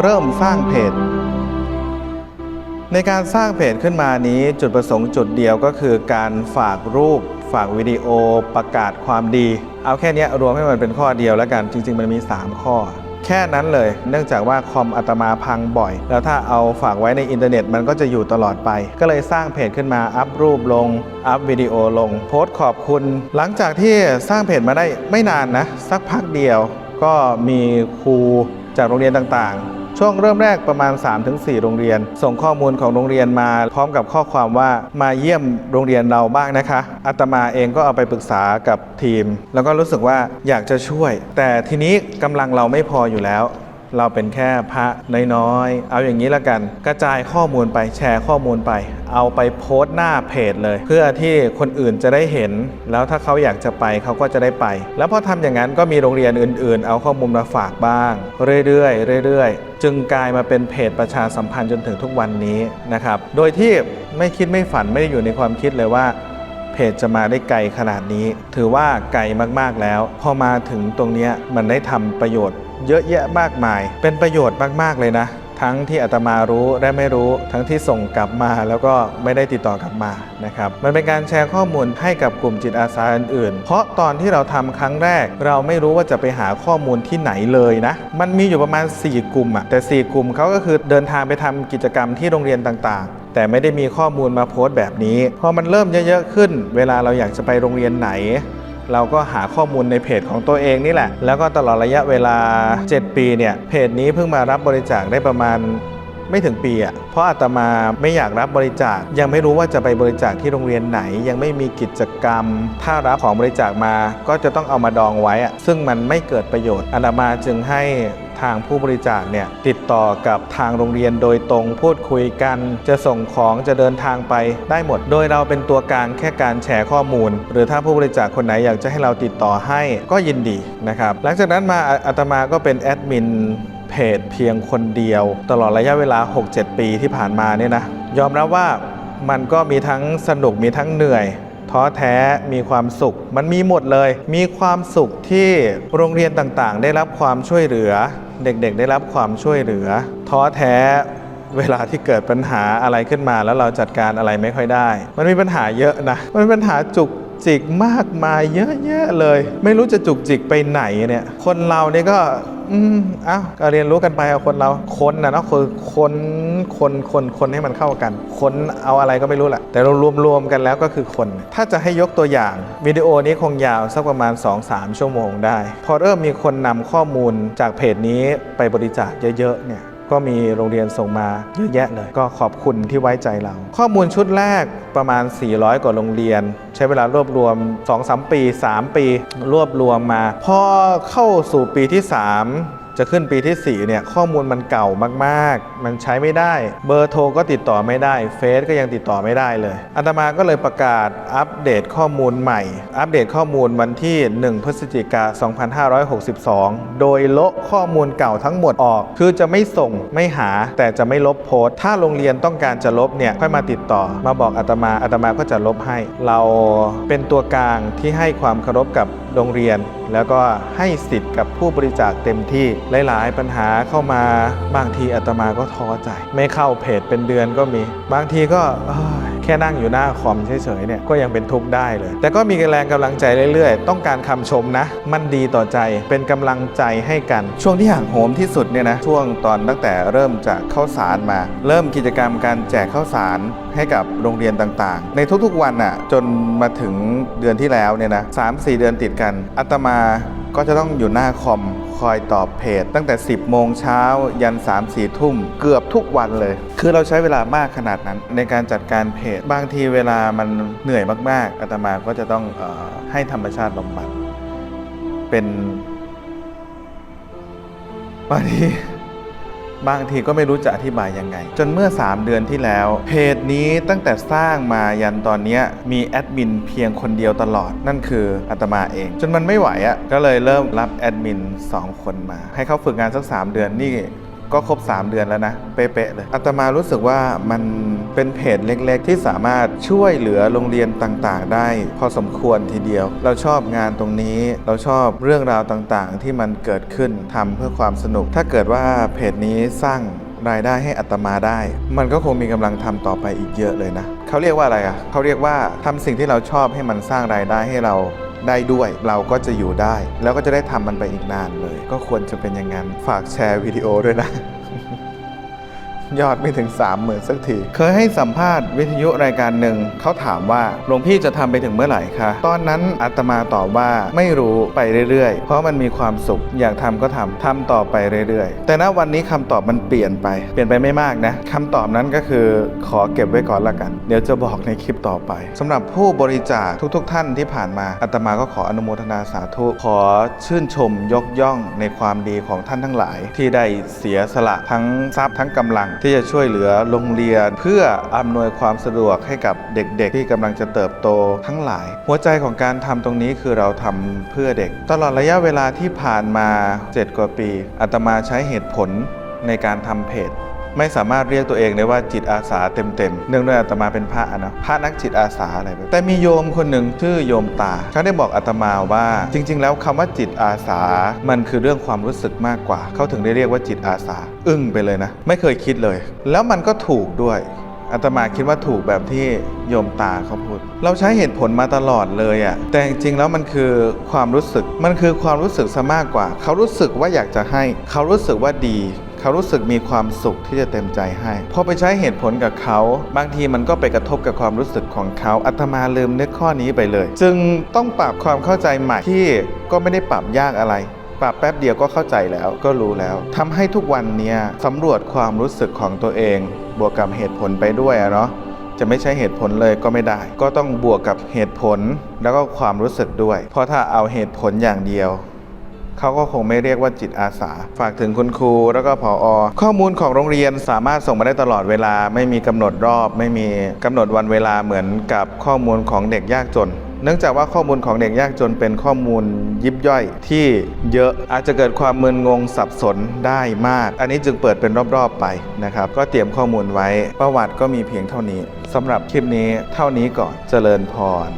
เริ่มสร้างเพจ ในการสร้างเพจขึ้นมานี้จุดประสงค์จุดเดียวก็คือการฝากรูป ฝากวิดีโอ ประกาศความดี เอาแค่นี้รวมให้มันเป็นข้อเดียวแล้วกันจริง ๆ มันมี 3 ข้อแค่นั้นเลย เนื่องจากว่าคอมอาตมาพังบ่อย แล้วถ้าเอาฝากไว้ในอินเทอร์เน็ตมันก็จะอยู่ตลอดไป ก็เลยสร้างเพจขึ้นมา อัพรูปลง อัพวิดีโอลง โพสต์ขอบคุณ หลังจากที่สร้างเพจมาได้ไม่นานนะ สักพักเดียว ก็มีครูจากโรงเรียนต่างๆ ช่วงเริ่มแรกประมาณ 3-4 โรงเรียน ส่งข้อมูลของโรงเรียนมาพร้อมกับข้อความว่ามาเยี่ยมโรงเรียนเราบ้างนะคะอาตมาเองก็เอาไปปรึกษากับทีม แล้วก็รู้สึกว่าอยากจะช่วย แต่ทีนี้กำลังเราไม่พออยู่แล้ว เราเป็นแค่พระน้อยๆ เอาอย่างนี้ละกัน กระจายข้อมูลไปแชร์ข้อมูลไป เอาไปโพสต์หน้าเพจเลย เพื่อที่คนอื่นจะได้เห็น แล้วถ้าเขาอยากจะไปเขาก็จะได้ไป แล้วพอทำอย่างนั้นก็มีโรงเรียนอื่นๆ เอาข้อมูลมาฝากบ้าง เรื่อยๆเรื่อยๆ จึงกลายมาเป็นเพจประชาสัมพันธ์จนถึงทุกวันนี้นะครับ โดยที่ไม่คิดไม่ฝันไม่ได้อยู่ในความคิดเลยว่าเพจจะมาได้ไกลขนาดนี้ ถือว่าไกลมากๆแล้ว พอมาถึงตรงนี้มันได้ทำประโยชน์ เยอะแยะมากมาย เป็นประโยชน์มากๆเลยนะ ทั้งที่อาตมารู้และไม่รู้ ทั้งที่ส่งกลับมาแล้วก็ไม่ได้ติดต่อกลับมานะครับ มันเป็นการแชร์ข้อมูลให้กับกลุ่มจิตอาสาอื่นๆ เพราะตอนที่เราทำครั้งแรก เราไม่รู้ว่าจะไปหาข้อมูลที่ไหนเลยนะ มันมีอยู่ประมาณ 4 กลุ่มอะแต่ 4 กลุ่มเขาก็คือเดินทางไปทำกิจกรรมที่โรงเรียนต่างๆแต่ไม่ได้มีข้อมูลมาโพสต์แบบนี้ พอมันเริ่มเยอะ ๆ ขึ้น เวลาเราอยากจะไปโรงเรียนไหน เราก็หาข้อมูลในเพจของตัวเองนี่แหละ แล้วก็ตลอดระยะเวลา 7 ปีเนี่ยเพจนี้เพิ่งมารับบริจาคได้ประมาณ ไม่ถึงปีอะ่ะเพราะอาตมาไม่อยากรับบริจาค ยังไม่รู้ว่าจะไปบริจาคที่โรงเรียนไหน ยังไม่มีกิจกรรม ถ้ารับของบริจาคมาก็จะต้องเอามาดองไว้อะซึ่งมันไม่เกิดประโยชน์อาตมาจึงให้ทางผู้บริจาคเนี่ยติดต่อกับทางโรงเรียนโดยตรงพูดคุยกัน จะส่งของจะเดินทางไปได้หมด โดยเราเป็นตัวกลางแค่การแชร์ข้อมูล หรือถ้าผู้บริจาคคนไหนอยากจะให้เราติดต่อให้ก็ยินดีนะครับหลังจากนั้นมาอาตมาก็เป็นแอดมิน เพจเพียงคนเดียว ตลอดระยะเวลา 6-7 ปีที่ผ่านมาเนี่ยนะยอมรับว่ามันก็มีทั้งสนุกมีทั้งเหนื่อยท้อแท้มีความสุข มันมีหมดเลย มีความสุขที่โรงเรียนต่างๆ ได้รับความช่วยเหลือ เด็กๆ ได้รับความช่วยเหลือ ท้อแท้เวลาที่เกิดปัญหาอะไรขึ้นมาแล้วเราจัดการอะไรไม่ค่อยได้ มันมีปัญหาเยอะนะ มันมีปัญหาจุก จิกมากมายเยอะแยะเลย ไม่รู้จะจุกจิกไปไหนเนี่ยคนเราเนี่ยก็อืมอ้าก็เรียนรู้กันไปเอาคนเราคนนะเนาะคือคนคนคนคนให้มันเข้ากันคนเอาอะไรก็ไม่รู้แหละแต่เรารวมๆกันแล้วก็คือคน ถ้าจะให้ยกตัวอย่างวิดีโอนี้คงยาวสักประมาณ 2-3 ชั่วโมงได้ พอเริ่มมีคนนำข้อมูลจากเพจนี้ไปบริจาคเยอะๆเนี่ย ก็มีโรงเรียนส่งมาเยอะแยะเลย ก็ขอบคุณที่ไว้ใจเรา ข้อมูลชุดแรกประมาณ 400 กว่าโรงเรียน ใช้เวลารวบรวม 2-3 ปี 3 ปี รวบรวมมา พอเข้าสู่ปีที่ 3 จะขึ้นปีที่4เนี่ยข้อมูลมันเก่ามากๆ มันใช้ไม่ได้ เบอร์โทรก็ติดต่อไม่ได้เฟซก็ยังติดต่อไม่ได้เลยอาตมาก็เลยประกาศอัปเดตข้อมูลใหม่ อัปเดตข้อมูลวันที่ 1 พฤศจิกา2562 โดยละข้อมูลเก่าทั้งหมดออก คือจะไม่ส่งไม่หาแต่จะไม่ลบโพสต์ ถ้าโรงเรียนต้องการจะลบเนี่ยค่อยมาติดต่อ มาบอกอาตมาอาตมาก็จะลบให้ เราเป็นตัวกลางที่ให้ความเคารพกับ โรงเรียน แล้วก็ให้สิทธิ์กับผู้บริจาคเต็มที่หลายๆ ปัญหาเข้ามาบางทีอาตมาก็ท้อใจ ไม่เข้าเพจเป็นเดือนก็มี บางทีก็เอ้ย แค่นั่งอยู่หน้าคอมเฉยๆเนี่ยก็ยังเป็นทุกข์ได้เลย แต่ก็มีแรงกำลังใจเรื่อยๆ ต้องการคำชมนะ มันดีต่อใจเป็นกำลังใจให้กัน ช่วงที่ห่างโหมที่สุดเนี่ยนะช่วงตอนตั้งแต่เริ่มจากข้าวสารมา เริ่มกิจกรรมการแจกข้าวสารให้กับโรงเรียนต่างๆ ในทุกๆวันน่ะจนมาถึงเดือนที่แล้วเนี่ยนะสามสี่เดือนติดกันอาตมาก็จะต้องอยู่หน้าคอม อยตอบเพจ ตั้งแต่ 10 โมงเช้ายัน 3 4 ทุ่ม เกือบทุกวันเลย คือเราใช้เวลามากขนาดนั้น ในการจัดการเพจ บางทีเวลามันเหนื่อยมาก ๆอาตมาก็จะต้องออให้ธรรมชาติบำบัดเป็นบางที บางทีก็ไม่รู้จะอธิบายยังไง จนเมื่อ 3 เดือนที่แล้ว เพจนี้ตั้งแต่สร้างมายันตอนนี้มีแอดมินเพียงคนเดียวตลอด นั่นคืออาตมาเอง จนมันไม่ไหวอะ่ะก็เลยเริ่มรับแอดมิน2 คนมา ให้เขาฝึกงานสัก 3 เดือนนี่ก็ครบ 3 เดือนแล้วนะ เป๊ะๆเลยอาตมารู้สึกว่ามัน เป็นเพจเล็กๆ ที่สามารถช่วยเหลือโรงเรียนต่างๆ ได้พอสมควรทีเดียว เราชอบงานตรงนี้ เราชอบเรื่องราวต่างๆ ที่มันเกิดขึ้นทำเพื่อความสนุก ถ้าเกิดว่าเพจนี้สร้างรายได้ให้อัตมาได้ มันก็คงมีกำลังทำต่อไปอีกเยอะเลยนะเขาเรียกว่าอะไรอะเขาเรียกว่าทำสิ่งที่เราชอบให้มันสร้างรายได้ให้เราได้ด้วยเราก็จะอยู่ได้ แล้วก็จะได้ทำมันไปอีกนานเลย ก็ควรจะเป็นอย่างนั้น ฝากแชร์วิดีโอด้วยนะ ยอดไม่ถึง 3 0,000สักที เคยให้สัมภาษณ์วิทยุรายการหนึ่งเขาถามว่าหลวงพี่จะทำไปถึงเมื่อไหร่คะตอนนั้นอาตมาตอบว่าไม่รู้ไปเรื่อยๆ เพราะมันมีความสุขอยากทำก็ทำทำต่อไปเรื่อยๆ แต่ณวันนี้คำตอบมันเปลี่ยนไป เปลี่ยนไปไม่มากนะคำตอบนั้นก็คือขอเก็บไว้ก่อนละกัน เดี๋ยวจะบอกในคลิปต่อไปสำหรับผู้บริจาคทุก ๆ ท่านที่ผ่านมาอาตมาก็ขออนุโมทนาสาธุขอชื่นชมยกย่องในความดีของท่านทั้งหลาย ที่ได้เสียสละทั้งทรัพย์ทั้งกำลังที่จะช่วยเหลือโรงเรียน เพื่ออำนวยความสะดวกให้กับเด็กๆ ที่กำลังจะเติบโตทั้งหลาย หัวใจของการทำตรงนี้คือเราทำเพื่อเด็ก ตลอดระยะเวลาที่ผ่านมา 7 กว่าปีอาตมาใช้เหตุผลในการทำเพจ ไม่สามารถเรียกตัวเองได้ว่าจิตอาสาเต็มๆ เนื่องด้วยอาตมาเป็นพระนะพระนักจิตอาสาอะไรแบบแต่มีโยมคนหนึ่งชื่อโยมตาเขาได้บอกอาตมาว่า จริง ๆ แล้วคำว่าจิตอาสา มันคือเรื่องความรู้สึกมากกว่า เขาถึงได้เรียกว่าจิตอาสา อึ้งไปเลยนะ ไม่เคยคิดเลย แล้วมันก็ถูกด้วยอาตมาคิดว่าถูกแบบที่โยมตาเขาพูด เราใช้เหตุผลมาตลอดเลยอะ่ะ แต่จริงๆแล้วมันคือความรู้สึก มันคือความรู้สึกซะมากกว่า เขารู้สึกว่าอยากจะให้ เขารู้สึกว่าดี เขารู้สึกมีความสุขที่จะเต็มใจให้พอไปใช้เหตุผลกับเขา บางทีมันก็ไปกระทบกับความรู้สึกของเขาอาตมาลืมนึกข้อนี้ไปเลย จึงต้องปรับความเข้าใจใหม่ที่ก็ไม่ได้ปรับยากอะไรปรับแป๊บเดียวก็เข้าใจแล้วก็รู้แล้วทำให้ทุกวันเนี้ยสำรวจความรู้สึกของตัวเอง บวกกับเหตุผลไปด้วยเนาะจะไม่ใช่เหตุผลเลยก็ไม่ได้ ก็ต้องบวกกับเหตุผลแล้วก็ความรู้สึกด้วย เพราะถ้าเอาเหตุผลอย่างเดียว เขาก็คงไม่เรียกว่าจิตอาสา ฝากถึงคุณครูแล้วก็ผออข้อมูลของโรงเรียนสามารถส่งมาได้ตลอดเวลา ไม่มีกำหนดรอบ ไม่มีกำหนดวันเวลาเหมือนกับข้อมูลของเด็กยากจนเนื่องจากว่าข้อมูลของเด็กยากจนเป็นข้อมูลยิบย่อยที่เยอะอาจจะเกิดความมึนงงสับสนได้มาก อันนี้จึงเปิดเป็นรอบๆไปนะครับ ก็เตรียมข้อมูลไว้ประวัติก็มีเพียงเท่านี้สำหรับคลิปนี้เท่านี้ก่อนเจริญพร